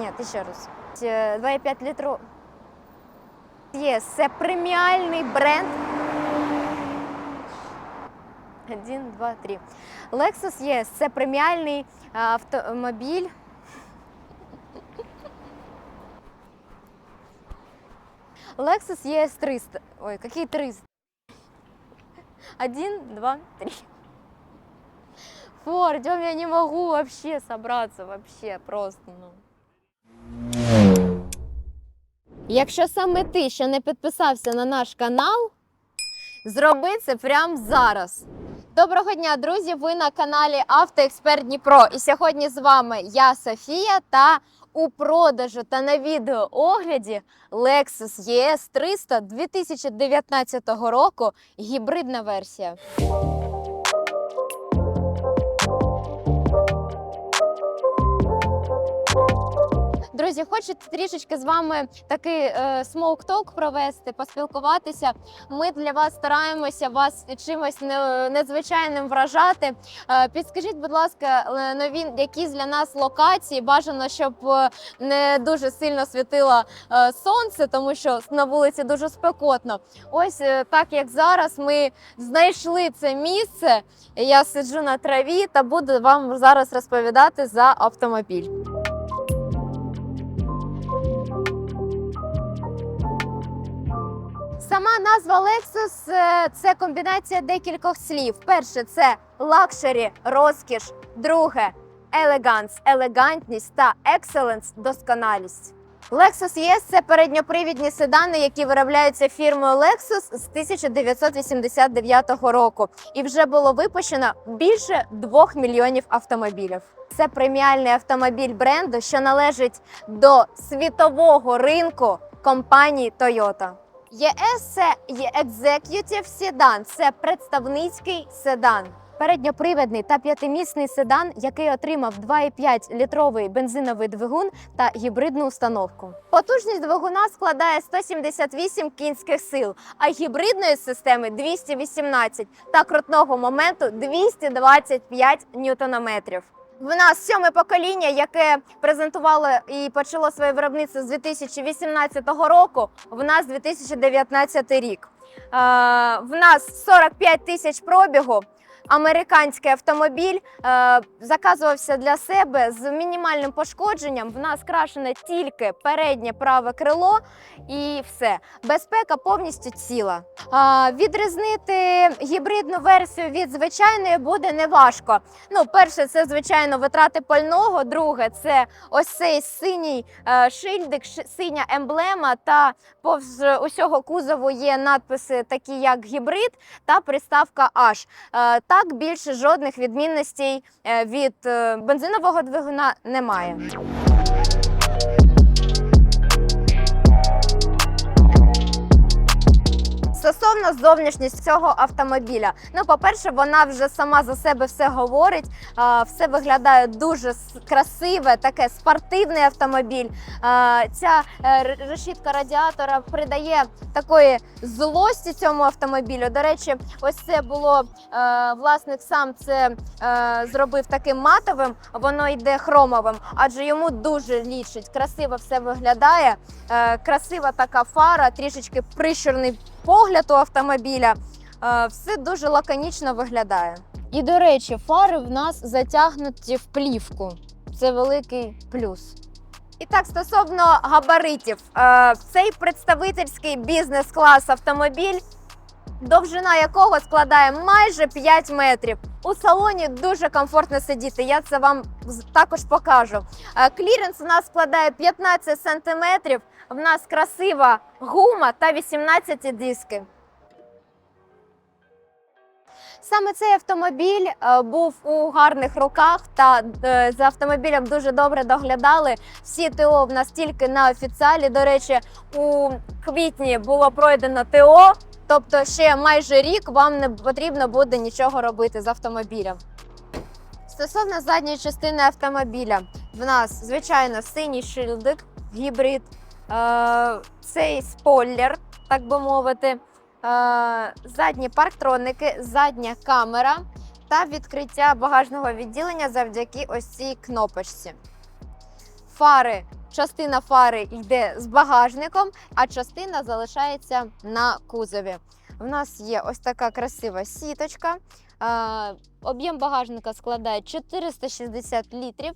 Ні, ще раз. Е, 2,5 літру. Є, це преміальний бренд. Один, два, три. Lexus є, це преміальний а, автомобіль. Lexus ES 300. Ой, какие 300? Один, два, три. Фу, я не могу вообще собраться, вообще просто, ну. Якщо саме ти ще не підписався на наш канал, зроби це прямо зараз. Доброго дня, друзі! Ви на каналі Автоексперт Дніпро. І сьогодні з вами я Софія та у продажу та на відеоогляді Lexus ES 300 2019 року гібридна версія. Друзі, хочу трішечки з вами такий е, смоук-ток провести, поспілкуватися. Ми для вас стараємося вас чимось не- незвичайним вражати. Е, підскажіть, будь ласка, е, нові якісь для нас локації. Бажано, щоб не дуже сильно світило сонце, тому що на вулиці дуже спекотно. Ось так як зараз ми знайшли це місце. Я сиджу на траві та буду вам зараз розповідати за автомобіль. Сама назва Lexus е, це комбінація декількох слів. Перше це лакшері, розкіш. Друге елеганс, елегантність та екселенс, досконалість. Lexus ES – це передньопривідні седани, які виробляються фірмою Lexus з 1989 року, і вже було випущено більше 2 мільйонів автомобілів. Це преміальний автомобіль бренду, що належить до світового ринку компанії Toyota. ЄС це є Executive Sedan, це представницький седан. Передньопривідний та п'ятимісний седан, який отримав 2,5 літровий бензиновий двигун та гібридну установку. Потужність двигуна складає 178 кінських сил, а гібридної системи 218 та крутного моменту 225 ньютонометрів. В нас сьоме покоління, яке презентувало і почало своє виробництво з 2018 року. В нас 2019 рік. Е, в нас 45 тисяч пробігу. Американський автомобіль е, заказувався для себе з мінімальним пошкодженням. В нас крашене тільки переднє праве крило і все. Безпека повністю ціла. А, відрізнити гібридну версію від звичайної буде неважко. Ну, перше, це звичайно витрати пального. Друге, це ось цей синій е, шильдик, ши- синя емблема. Та повз усього кузову є надписи, такі як гібрид та приставка H. Е, так більше жодних відмінностей е, від е, бензинового двигуна немає. Стосовно зовнішності цього автомобіля, ну по-перше, вона вже сама за себе все говорить. Все виглядає дуже красиве, таке спортивний автомобіль. Ця е, решітка радіатора придає такої злості цьому автомобілю. До речі, ось це було е, власник сам це е, зробив таким матовим, воно йде хромовим, адже йому дуже лічить. Красиво все виглядає. Красива така фара, трішечки прищурний погляд у автомобіля. Е, Все дуже лаконічно виглядає. І до речі, фари в нас затягнуті в плівку. Це великий плюс. І так, стосовно габаритів, Е, цей представительський бізнес-клас автомобіль, довжина якого складає майже 5 метрів. У салоні дуже комфортно сидіти. Я це вам також покажу. Е, Кліренс у нас складає 15 сантиметрів. В нас красива гума та 18 диски. Саме цей автомобіль е, був у гарних руках та е, за автомобілем дуже добре доглядали. Всі ТО в нас тільки на офіціалі. До речі, у квітні було пройдено ТО, тобто ще майже рік вам не потрібно буде нічого робити з автомобілем. Стосовно задньої частини автомобіля, в нас звичайно синій шильдик, гібрид, е, цей спойлер, так би мовити, е, задні парктроники, задня камера та відкриття багажного відділення завдяки ось цій кнопочці. фари, частина фари йде з багажником, а частина залишається на кузові. В нас є ось така красива сіточка. Е, Об'єм багажника складає 460 літрів.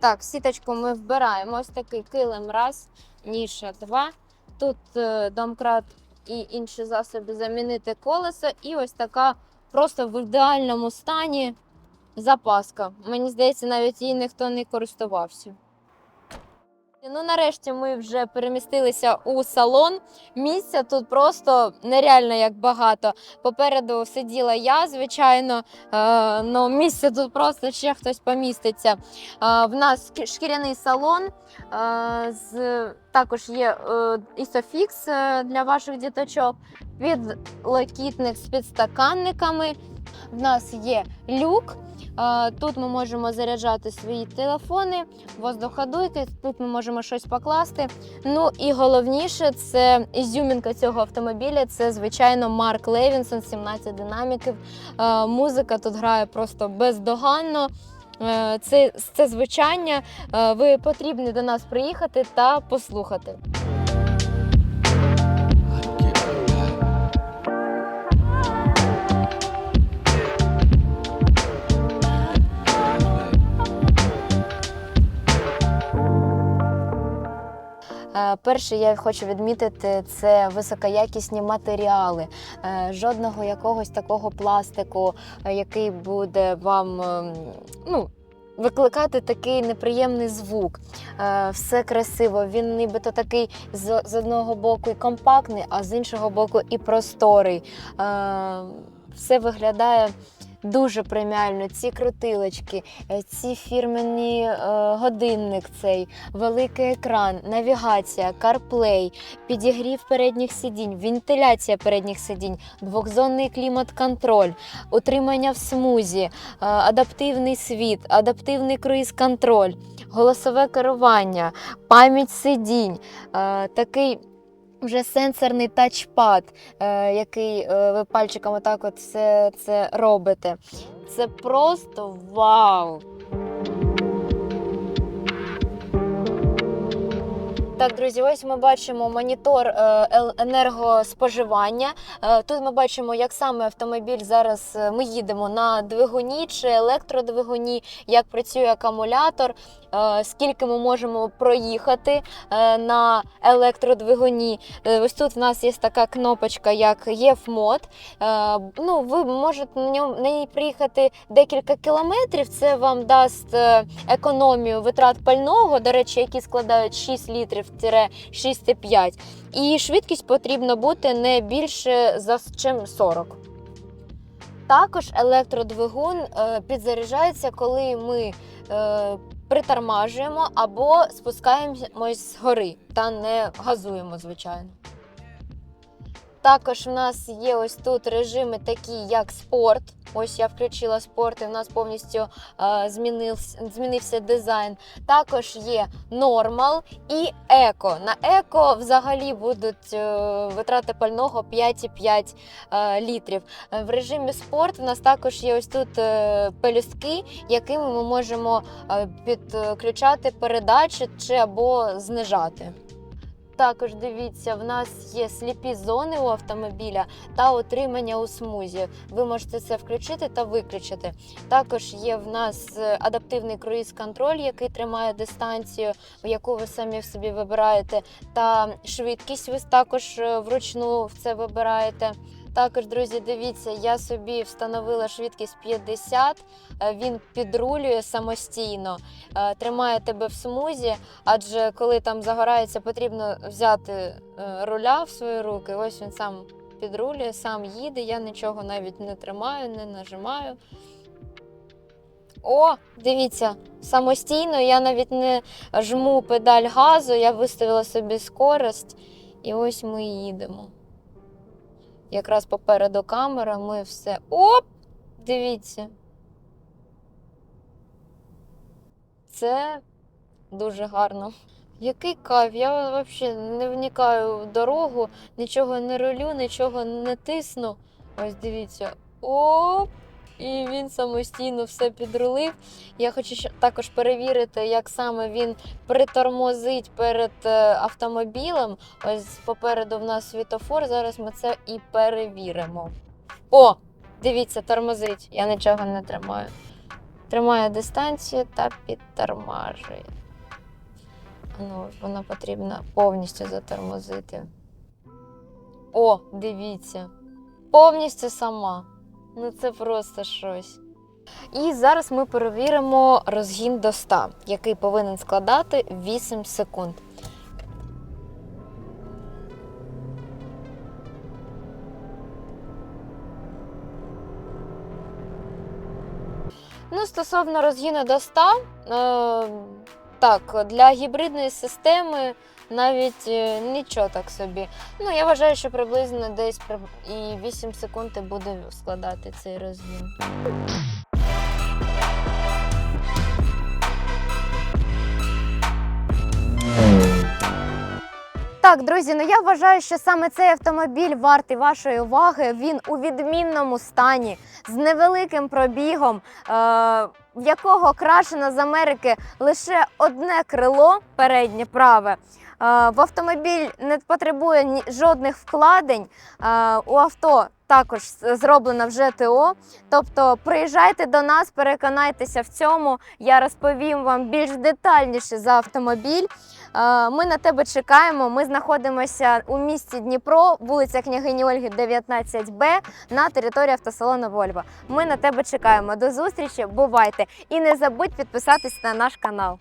Так, сіточку ми вбираємо. Ось такий килим раз, ніша два. Тут е, домкрат і інші засоби замінити колесо. І ось така просто в ідеальному стані запаска. Мені здається, навіть її ніхто не користувався. Ну, нарешті ми вже перемістилися у салон. Місця тут просто нереально як багато. Попереду сиділа я, звичайно. Е, ну, місця тут просто ще хтось поміститься. Е, в нас шкі- шкіряний салон. Е, з, також є е, ісофікс е, для ваших діточок. Підлокітник з підстаканниками. В нас є люк. Е, Тут ми можемо заряджати свої телефони, воздуходуйки. Тут ми можемо щось покласти. Ну і головніше, це ізюмінка цього автомобіля. Це звичайно Марк Левінсон, 17 динаміків. Е, Музика тут грає просто бездоганно. Е, Це, це звучання. Ви потрібні до нас приїхати та послухати. Перше, я хочу відмітити, це високоякісні матеріали. Е, Жодного якогось такого пластику, е, який буде вам ем, ну, викликати такий неприємний звук. Е, Все красиво. Він нібито такий з, одного боку і компактний, а з іншого боку і просторий. Е, Все виглядає. Дуже преміально, ці крутилочки, е, ці фірмені е, годинник, цей великий екран, навігація, CarPlay, підігрів передніх сидінь, вентиляція передніх сидінь, двохзонний клімат-контроль, утримання в смузі, е, адаптивний світ, адаптивний круїз-контроль, голосове керування, пам'ять сидінь, е, такий. Вже сенсорний тачпад, е, який е, ви пальчиком отак от все це робите. Це просто вау! Так, друзі, ось ми бачимо монітор е, енергоспоживання. Е, Тут ми бачимо, як саме автомобіль зараз е, ми їдемо на двигуні чи електродвигуні, як працює акумулятор, скільки ми можемо проїхати на електродвигуні. Ось тут в нас є така кнопочка, як EF-мод. Е, Ну, ви можете на ньому на ній приїхати декілька кілометрів. Це вам дасть економію витрат пального, до речі, які складають 6 літрів 6,5. І швидкість потрібно бути не більше за чим 40. Також електродвигун е, підзаряджається, коли ми е, притормажуємо або спускаємось з гори та не газуємо, звичайно. Також в нас є ось тут режими такі, як спорт. Ось я включила спорт, і в нас повністю е, змінився, змінився дизайн. Також є нормал і еко. На еко взагалі будуть е, витрати пального 5,5 е, літрів. Е, В режимі спорт в нас також є ось тут е, пелюстки, якими ми можемо е, підключати передачі чи або знижати. Також дивіться, в нас є сліпі зони у автомобіля та отримання у смузі. Ви можете це включити та виключити. Також є в нас е, адаптивний круїз-контроль, який тримає дистанцію, яку ви самі в собі вибираєте, та швидкість ви також е, вручну в це вибираєте. Також, друзі, дивіться, я собі встановила швидкість 50, е, він підрулює самостійно, е, тримає тебе в смузі, адже коли там загорається, потрібно взяти е, руля в свої руки. Ось він сам підрулює, сам їде, я нічого навіть не тримаю, не нажимаю. О, дивіться, самостійно я навіть не жму педаль газу, я виставила собі скорость, і ось ми їдемо. Якраз попереду камера, ми все. Оп! Дивіться. Це дуже гарно. Який кайф, я взагалі не вникаю в дорогу, нічого не рулю, нічого не тисну. Ось дивіться. Оп! І він самостійно все підрулив. Я хочу також перевірити, як саме він притормозить перед е, автомобілем. Ось попереду в нас світофор. Зараз ми це і перевіримо. О, дивіться, тормозить. Я нічого не тримаю. Тримає дистанцію та підтормажує. Ну, воно потрібно повністю затормозити. О, дивіться. Повністю сама. Ну це просто щось. І зараз ми перевіримо розгін до 100, який повинен складати 8 секунд. Ну, стосовно розгіну до 100, е, так, для гібридної системи навіть е, нічого так собі. Ну, я вважаю, що приблизно десь і 8 секунд буде складати цей розгін. Так, друзі, ну я вважаю, що саме цей автомобіль вартий вашої уваги. Він у відмінному стані з невеликим пробігом, е- в якого крашено з Америки лише одне крило переднє праве. Е, в автомобіль не потребує жодних вкладень. Е, у авто також зроблено вже ТО. Тобто приїжджайте до нас, переконайтеся в цьому. Я розповім вам більш детальніше за автомобіль. Е, Ми на тебе чекаємо. Ми знаходимося у місті Дніпро, вулиця Княгині Ольги, 19Б, на території автосалону Вольво. Ми на тебе чекаємо. До зустрічі, бувайте! І не забудь підписатись на наш канал.